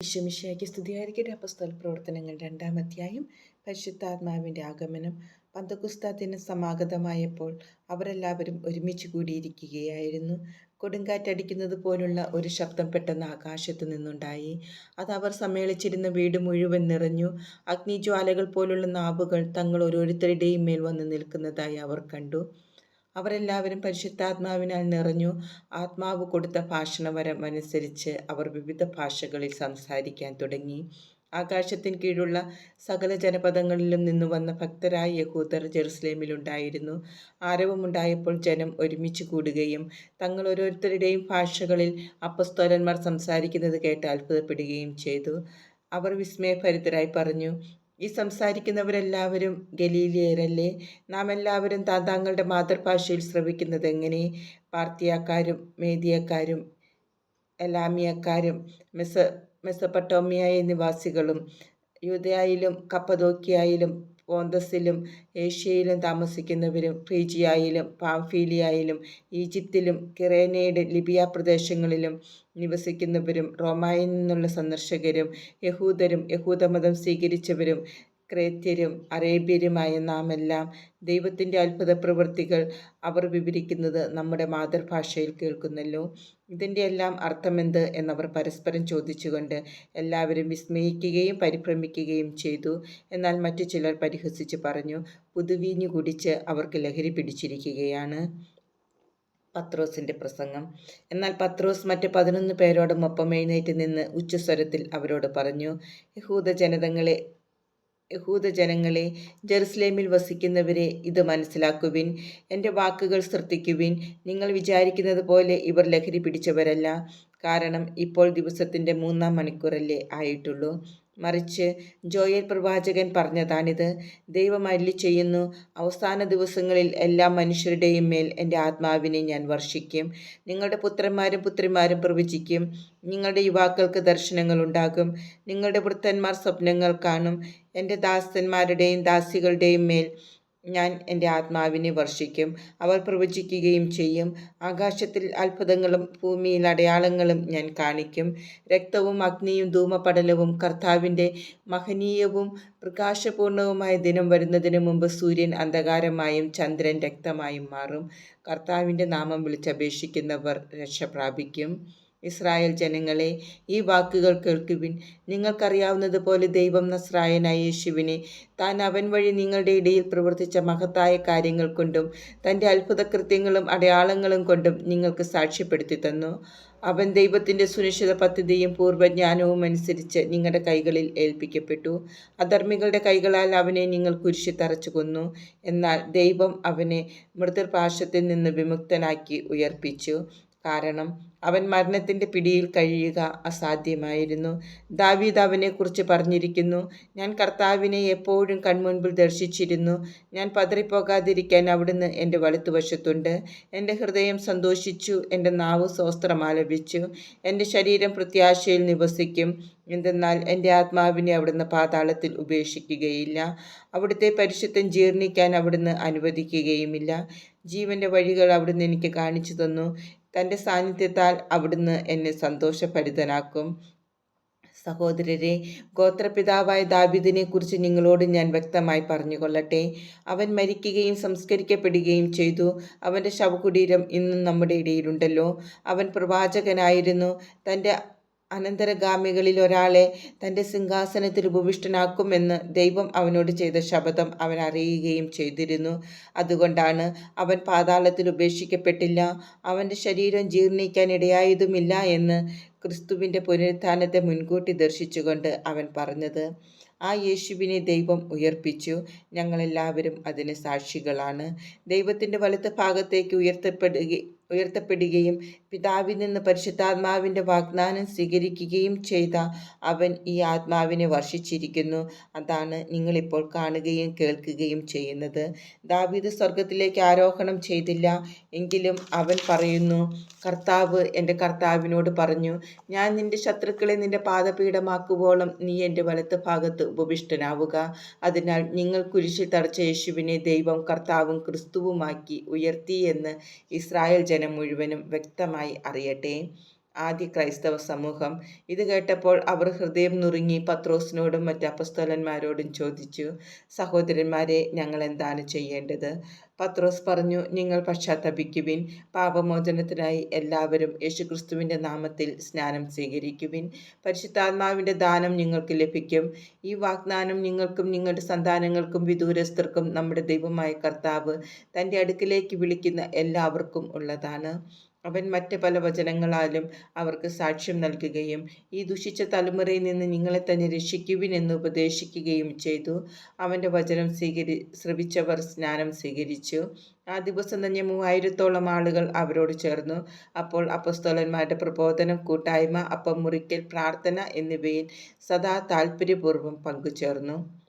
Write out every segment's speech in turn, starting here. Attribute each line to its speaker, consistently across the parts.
Speaker 1: വിശ്വമിശയ്ക്ക് സ്തുതിയായിരിക്കട്ടെ. അപ്പസ്തോല പ്രവർത്തനങ്ങൾ രണ്ടാം അധ്യായം. പരിശുദ്ധാത്മാവിന്റെ ആഗമനം. പന്തകുസ്താദിന് സമാഗതമായപ്പോൾ അവരെല്ലാവരും ഒരുമിച്ച് കൂടിയിരിക്കുകയായിരുന്നു. കൊടുങ്കാറ്റടിക്കുന്നത് പോലുള്ള ഒരു ശബ്ദം പെട്ടെന്ന് ആകാശത്ത് നിന്നുണ്ടായി. അത് അവർ സമ്മേളിച്ചിരുന്ന വീട് മുഴുവൻ നിറഞ്ഞു. അഗ്നിജ്വാലകൾ പോലുള്ള നാവുകൾ തങ്ങൾ ഓരോരുത്തരുടെയും മേൽ വന്ന് നിൽക്കുന്നതായി അവർ കണ്ടു. അവരെല്ലാവരും പരിശുദ്ധാത്മാവിനാൽ നിറഞ്ഞു. ആത്മാവ് കൊടുത്ത ഭാഷണവരം അനുസരിച്ച് അവർ വിവിധ ഭാഷകളിൽ സംസാരിക്കാൻ തുടങ്ങി. ആകാശത്തിന് കീഴുള്ള സകല ജനപദങ്ങളിലും നിന്നു വന്ന ഭക്തരായ യഹൂദർ ജെറുസലേമിലുണ്ടായിരുന്നു ആരവമുണ്ടായപ്പോൾ ജനം ഒരുമിച്ച് കൂടുകയും തങ്ങൾ ഓരോരുത്തരുടെയും ഭാഷകളിൽ അപ്പസ്തോലന്മാർ സംസാരിക്കുന്നത് കേട്ട് അത്ഭുതപ്പെടുകയും ചെയ്തു. അവർ വിസ്മയഭരിതരായി പറഞ്ഞു ഈ സംസാരിക്കുന്നവരെല്ലാവരും ഗലീലിയരല്ലേ? നാം എല്ലാവരും താതാങ്ങളുടെ മാതൃഭാഷയിൽ ശ്രവിക്കുന്നത് എങ്ങനെ? പാർത്തിയാക്കാരും മേദിയക്കാരും എലാമിയക്കാരും മെസ്സ മെസ്സപ്പട്ടോമിയായ നിവാസികളും യൂതയായാലും കപ്പതോക്കിയായാലും പോന്തസിലും ഏഷ്യയിലും താമസിക്കുന്നവരും ഫ്രീജിയായിലും പാംഫീലിയായാലും ഈജിപ്തിലും കിറേനയുടെ ലിബിയ പ്രദേശങ്ങളിലും നിവസിക്കുന്നവരും റോമായിൽ നിന്നുള്ള സന്ദർശകരും യഹൂദരും യഹൂദമതം സ്വീകരിച്ചവരും ക്രേത്യരും അറേബ്യരുമായ നാമെല്ലാം ദൈവത്തിന്റെ അത്ഭുത പ്രവൃത്തികൾ അവർ വിവരിക്കുന്നത് നമ്മുടെ മാതൃഭാഷയിൽ കേൾക്കുന്നല്ലോ. ഇതിന്റെ എല്ലാം അർത്ഥമെന്ത് എന്നവർ പരസ്പരം ചോദിച്ചുകൊണ്ട് എല്ലാവരും വിസ്മയിക്കുകയും പരിഭ്രമിക്കുകയും ചെയ്തു. എന്നാൽ മറ്റു ചിലർ പരിഹസിച്ച് പറഞ്ഞു പുതുവീഞ്ഞു കുടിച്ച് അവർക്ക് ലഹരി പിടിച്ചിരിക്കുകയാണ്. പത്രോസിന്റെ പ്രസംഗം. എന്നാൽ പത്രോസ് മറ്റ് പതിനൊന്ന് പേരോടുമൊപ്പം എഴുന്നേറ്റ് നിന്ന് ഉച്ചസ്വരത്തിൽ അവരോട് പറഞ്ഞു യഹൂദ ജനതങ്ങളെ യഹൂദ ജനങ്ങളെ ജെറുസലേമിൽ വസിക്കുന്നവരെ ഇത് മനസ്സിലാക്കുവിൻ. എന്റെ വാക്കുകൾ ശ്രദ്ധിക്കുവിൻ. നിങ്ങൾ വിചാരിക്കുന്നത് പോലെ ഇവർ ലഹരി പിടിച്ചവരല്ല. കാരണം ഇപ്പോൾ ദിവസത്തിന്റെ മൂന്നാം മണിക്കൂറല്ലേ ആയിട്ടുള്ളൂ. മറിച്ച് ജോയൽ പ്രവാചകൻ പറഞ്ഞതാണിത്. ദൈവം അല്ലി ചെയ്യുന്നു അവസാന ദിവസങ്ങളിൽ എല്ലാ മനുഷ്യരുടെയും മേൽ എന്റെ ആത്മാവിനെ ഞാൻ വർഷിക്കും. നിങ്ങളുടെ പുത്രന്മാരും പുത്രിമാരും പ്രവചിക്കും. നിങ്ങളുടെ യുവാക്കൾക്ക് ദർശനങ്ങൾ ഉണ്ടാകും. നിങ്ങളുടെ വൃത്തന്മാർ സ്വപ്നങ്ങൾ കാണും. എന്റെ ദാസന്മാരുടെയും ദാസികളുടെയും മേൽ ഞാൻ എന്റെ ആത്മാവിനെ വർഷിക്കും. അവർ പ്രവചിക്കുകയും ചെയ്യും. ആകാശത്തിൽ അത്ഭുതങ്ങളും ഭൂമിയിൽ അടയാളങ്ങളും ഞാൻ കാണിക്കും. രക്തവും അഗ്നിയും ധൂമപടലവും കർത്താവിന്റെ മഹനീയവും പ്രകാശപൂർണവുമായ ദിനം വരുന്നതിന് മുമ്പ് സൂര്യൻ അന്ധകാരമായും ചന്ദ്രൻ രക്തമായും മാറും. കർത്താവിന്റെ നാമം വിളിച്ചപേക്ഷിക്കുന്നവർ രക്ഷ പ്രാപിക്കും ഇസ്രായേൽ ജനങ്ങളെ ഈ വാക്കുകൾ കേൾക്കുവിൻ. നിങ്ങൾക്കറിയാവുന്നതുപോലെ ദൈവം നസ്രായനായ യേശുവിനെ താൻ അവൻ വഴി നിങ്ങളുടെ ഇടയിൽ പ്രവർത്തിച്ച മഹത്തായ കാര്യങ്ങൾ കൊണ്ടും തന്റെ അത്ഭുതകൃത്യങ്ങളും അടയാളങ്ങളും കൊണ്ടും നിങ്ങൾക്ക് സാക്ഷ്യപ്പെടുത്തി തന്നു. അവൻ ദൈവത്തിന്റെ സുനിശ്ചിത പദ്ധതിയും പൂർവജ്ഞാനവും അനുസരിച്ച് നിങ്ങളുടെ കൈകളിൽ ഏൽപ്പിക്കപ്പെട്ടു. അധർമ്മികളുടെ കൈകളാൽ അവനെ നിങ്ങൾ കുരിശി തറച്ചു കൊന്നു. എന്നാൽ ദൈവം അവനെ മൃതൃപാർശ്വത്തിൽ നിന്ന് വിമുക്തനാക്കി ഉയർപ്പിച്ചു. കാരണം അവൻ മരണത്തിന്റെ പിടിയിൽ കഴിയുക അസാധ്യമായിരുന്നു. ദാവീദ് അവനെക്കുറിച്ച് പറഞ്ഞിരിക്കുന്നു ഞാൻ കർത്താവിനെ എപ്പോഴും കൺമുൻപിൽ ദർശിച്ചിരുന്നു. ഞാൻ പതറിപ്പോകാതിരിക്കാൻ അവിടുന്ന് എന്റെ വലത്തുവശത്തുണ്ട്. എന്റെ ഹൃദയം സന്തോഷിച്ചു. എന്റെ നാവ് സ്വസ്ത്രമാലപിച്ചു എന്റെ ശരീരം പ്രത്യാശയിൽ നിവസിക്കും. എന്തെന്നാൽ എന്റെ ആത്മാവിനെ അവിടുന്ന് പാതാളത്തിൽ ഉപേക്ഷിക്കുകയില്ല. അവിടുത്തെ പരിശുദ്ധം ജീർണിക്കാൻ അവിടുന്ന് അനുവദിക്കുകയുമില്ല. ജീവന്റെ വഴികൾ അവിടുന്ന് എനിക്ക് കാണിച്ചു തന്നു. തന്റെ സാന്നിധ്യത്താൽ അവിടുന്ന് എന്നെ സന്തോഷഭരിതനാക്കും. സഹോദരരെ ഗോത്രപിതാവായ ദാബിദിനെ കുറിച്ച് നിങ്ങളോട് ഞാൻ വ്യക്തമായി പറഞ്ഞുകൊള്ളട്ടെ. അവൻ മരിക്കുകയും സംസ്കരിക്കപ്പെടുകയും ചെയ്തു. അവന്റെ ശവകുടീരം ഇന്നും നമ്മുടെ ഇടയിലുണ്ടല്ലോ. അവൻ പ്രവാചകനായിരുന്നു. തന്റെ അനന്തരഗാമികളിൽ ഒരാളെ തന്റെ സിംഹാസനത്തിൽ ഉപവിഷ്ടനാക്കുമെന്ന് ദൈവം അവനോട് ചെയ്ത ശപഥം അവൻ അറിയുകയും ചെയ്തിരുന്നു. അതുകൊണ്ടാണ് അവൻ പാതാളത്തിൽ ഉപേക്ഷിക്കപ്പെട്ടില്ല. അവന്റെ ശരീരം ജീർണിക്കാൻ ഇടയായതുമില്ല എന്ന് ക്രിസ്തുവിന്റെ പുനരുത്ഥാനത്തെ മുൻകൂട്ടി ദർശിച്ചുകൊണ്ട് അവൻ പറഞ്ഞത്. ആ യേശുവിനെ ദൈവം ഉയർപ്പിച്ചു. ഞങ്ങളെല്ലാവരും അതിന് സാക്ഷികളാണ്. ദൈവത്തിന്റെ വലത്ത് ഭാഗത്തേക്ക് ഉയർത്തപ്പെടുക ഉയർത്തപ്പെടുകയും പിതാവിൽ നിന്ന് പരിശുദ്ധാത്മാവിന്റെ വാഗ്ദാനം സ്വീകരിക്കുകയും ചെയ്ത അവൻ ഈ ആത്മാവിനെ വർഷിച്ചിരിക്കുന്നു. അതാണ് നിങ്ങളിപ്പോൾ കാണുകയും കേൾക്കുകയും ചെയ്യുന്നത്. ദാവീദ് സ്വർഗത്തിലേക്ക് ആരോഹണം ചെയ്തില്ല. എങ്കിലും അവൻ പറയുന്നു കർത്താവ് എന്റെ കർത്താവിനോട് പറഞ്ഞു ഞാൻ നിന്റെ ശത്രുക്കളെ നിന്റെ പാദപീഠമാക്കുവോളം നീ എന്റെ വലത്ത് ഭാഗത്ത് ഉപവിഷ്ടനാവുക. അതിനാൽ നിങ്ങൾ കുരിശിൽ തടച്ച യേശുവിനെ ദൈവം കർത്താവും ക്രിസ്തുവുമാക്കി ഉയർത്തി എന്ന് ഇസ്രായേൽ ജനം മുഴുവനും വ്യക്തമായി അറിയട്ടെ. ആദ്യ ക്രൈസ്തവ സമൂഹം ഇത് കേട്ടപ്പോൾ അവർ ഹൃദയം നുറുങ്ങി പത്രോസിനോടും മറ്റ് അപസ്തോലന്മാരോടും ചോദിച്ചു സഹോദരന്മാരെ ഞങ്ങൾ എന്താണ് ചെയ്യേണ്ടത്? പത്രോസ് പറഞ്ഞു നിങ്ങൾ പശ്ചാത്തപിക്കുവിൻ പാപമോചനത്തിനായി എല്ലാവരും യേശുക്രിസ്തുവിന്റെ നാമത്തിൽ സ്നാനം സ്വീകരിക്കുവിൻ. പരിശുദ്ധാത്മാവിന്റെ ദാനം നിങ്ങൾക്ക് ലഭിക്കും. ഈ വാഗ്ദാനം നിങ്ങൾക്കും നിങ്ങളുടെ സന്താനങ്ങൾക്കും വിദൂരസ്ഥർക്കും നമ്മുടെ ദൈവമായ കർത്താവ് തന്റെ അടുക്കിലേക്ക് വിളിക്കുന്ന എല്ലാവർക്കും ഉള്ളതാണ്. അവൻ മറ്റ് പല വചനങ്ങളാലും അവർക്ക് സാക്ഷ്യം നൽകുകയും ഈ ദുഷിച്ച തലമുറയിൽ നിന്ന് നിങ്ങളെ തന്നെ രക്ഷിക്കുവിൻ എന്ന് ഉപദേശിക്കുകയും ചെയ്തു. അവന്റെ വചനം സ്വീകരി ശ്രവിച്ചവർ സ്നാനം സ്വീകരിച്ചു. ആ ദിവസം തന്നെ മൂവായിരത്തോളം ആളുകൾ അവരോട് ചേർന്നു. അപ്പോൾ അപ്പസ്തോലന്മാരുടെ പ്രബോധനം കൂട്ടായ്മ അപ്പം മുറിക്കൽ പ്രാർത്ഥന എന്നിവയിൽ സദാ താല്പര്യപൂർവം പങ്കുചേർന്നു.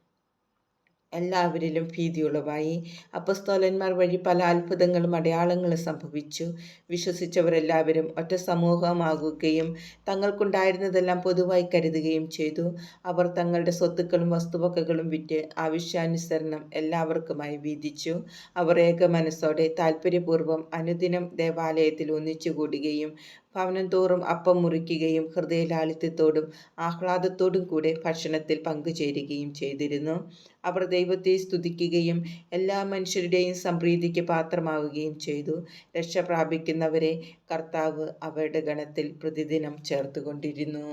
Speaker 1: എല്ലാവരിലും ഭീതിയുളവായി. അപ്പസ്തോലന്മാർ വഴി പല അത്ഭുതങ്ങളും അടയാളങ്ങളും സംഭവിച്ചു. വിശ്വസിച്ചവരെല്ലാവരും ഒറ്റ സമൂഹമാകുകയും തങ്ങൾക്കുണ്ടായിരുന്നതെല്ലാം പൊതുവായി കരുതുകയും ചെയ്തു. അവർ തങ്ങളുടെ സ്വത്തുക്കളും വസ്തുവകകളും വിറ്റ് ആവശ്യാനുസരണം എല്ലാവർക്കുമായി വീതിച്ചു. അവർ ഏക മനസ്സോടെ താല്പര്യപൂർവം അനുദിനം ദേവാലയത്തിൽ ഒന്നിച്ചുകൂടുകയും ഭവനം തോറും അപ്പം മുറിക്കുകയും ഹൃദയലാളിത്യത്തോടും ആഹ്ലാദത്തോടും കൂടെ ഭക്ഷണത്തിൽ പങ്കുചേരുകയും ചെയ്തിരുന്നു. അവർ ദൈവത്തെ സ്തുതിക്കുകയും എല്ലാ മനുഷ്യരുടെയും സംപ്രീതിക്ക് പാത്രമാവുകയും ചെയ്തു. രക്ഷ പ്രാപിക്കുന്നവരെ കർത്താവ് അവരുടെ ഗണത്തിൽ പ്രതിദിനം ചേർത്തുകൊണ്ടിരുന്നു.